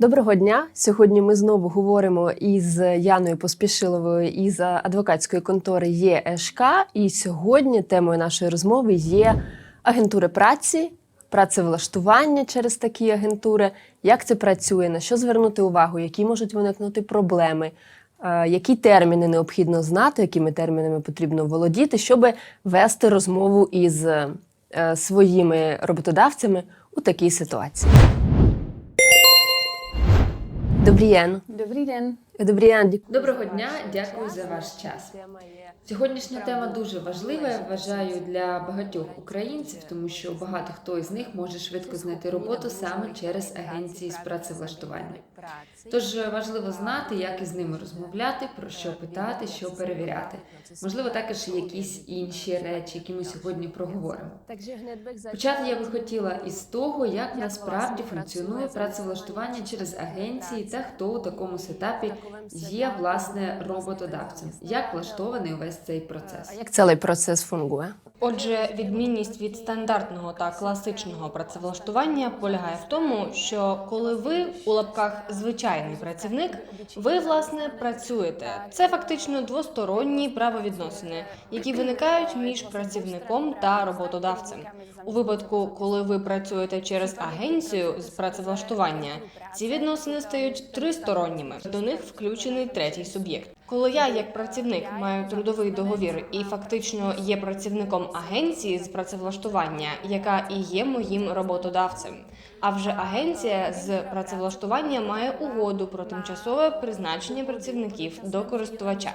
Доброго дня. Сьогодні ми знову говоримо із Яною Поспішиловою із адвокатської контори ЄШК. І сьогодні темою нашої розмови є агентури праці, працевлаштування через такі агентури. Як це працює, на що звернути увагу, які можуть виникнути проблеми, е, які терміни необхідно знати, якими термінами потрібно володіти, щоб вести розмову із е, своїми роботодавцями у такій ситуації. Dobrý den. Dobrý den. Доброго дня, дякую за ваш час. Сьогоднішня тема дуже важлива, я вважаю, для багатьох українців, тому що багато хто із них може швидко знайти роботу саме через агенції з працевлаштування. Тож е, важливо знати, як із ними розмовляти, про що питати, що перевіряти. Можливо, також якісь інші речі, які ми сьогодні проговоримо. Почати я би хотіла із того, як насправді функціонує працевлаштування через агенції та хто у такому сетапі є власне роботодавцем, як влаштований увесь цей процес. Як цей процес фунгує? Отже, відмінність від стандартного та класичного працевлаштування полягає в тому, що коли ви у лапках звичайний працівник, ви власне працюєте. Це фактично двосторонні правовідносини, які виникають між працівником та роботодавцем. У випадку, коли ви працюєте через агенцію з працевлаштування, ці відносини стають тристоронніми. До них включений третій суб'єкт. Коли я, як працівник, маю трудовий договір і фактично є працівником агенції з працевлаштування, яка і є моїм роботодавцем. А вже агенція з працевлаштування має угоду про тимчасове призначення працівників до користувача.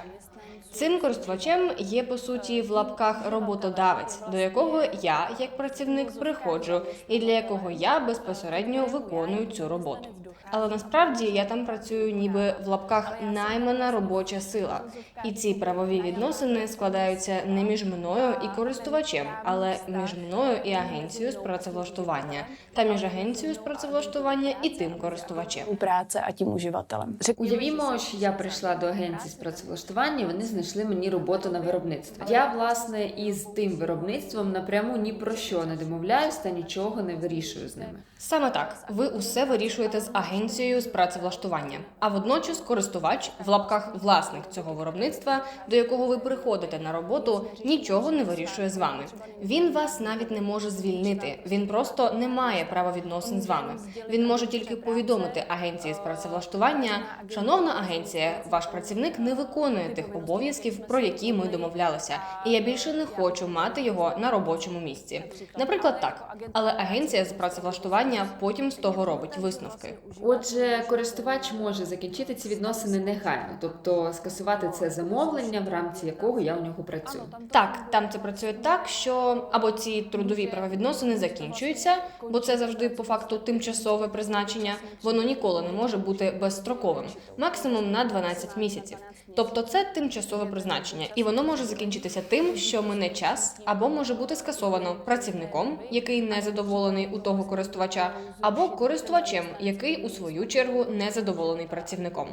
Цим користувачем є по суті в лапках роботодавець, до якого я, як працівник, приходжу, і для якого я безпосередньо виконую цю роботу. Але насправді я там працюю ніби в лапках наймана робоча сила, і ці правові відносини складаються не між мною і користувачем, але між мною і агенцією з працевлаштування, та між агенцією з працевлаштування і тим користувачем. práce a tím uživatelem. Уявімо, що я прийшла до агенції з працевлаштування, вони знайшли мені роботу на виробництво. Я власне із тим виробництвом напряму ні про що не домовляюсь та нічого не вирішую з ними. Саме так, ви усе вирішуєте з агенцією з працевлаштування. А водночас користувач в лапках власник цього виробництва, до якого ви приходите на роботу, нічого не вирішує з вами. Він вас навіть не може звільнити. Він просто не має права відносин з вами. Він може тільки повідомити агенції з працевлаштування. Шановна агенція, ваш працівник не виконує тих обов'язків, про які ми домовлялися, і я більше не хочу мати його на робочому місці. Наприклад, так, але агенція з працевлаштування потім з того робить висновки. Отже, користувач може закінчити ці відносини негайно, тобто скасувати це замовлення, в рамці якого я у нього працюю. Так, там це працює так, що або ці трудові правовідносини закінчуються, бо це завжди по факту тимчасове призначення. Воно ніколи не може бути безстроковим, максимум на 12 місяців. Тобто це тимчасове призначення, і воно може закінчитися тим, що мине час, або може бути скасовано працівником, який не задоволений у того користувача, або користувачем, який у свою чергу не задоволений працівником.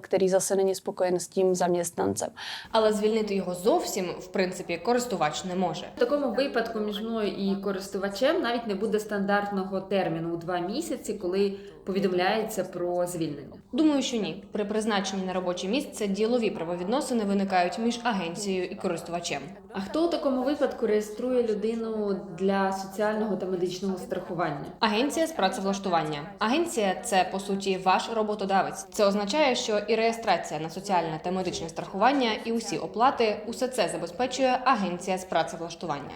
Který zase není spokojen s tím zaměstnancem. Але звільнити його зовсім, в принципі, користувач не може. В такому випадку між мною і користувачем навіть не буде стандартного терміну у два місяці, коли повідомляється про звільнення. Думаю, що ні. При призначенні на робоче місце ділові правовідносини виникають між агенцією і користувачем. А хто у такому випадку реєструє людину для соціального та медичного страхування? Агенція з працевлаштування. Агенція це по суті ваш роботодавець. Це означає, що і реєстрація на соціальне та медичне страхування, і усі оплати усе це забезпечує агенція з працевлаштування.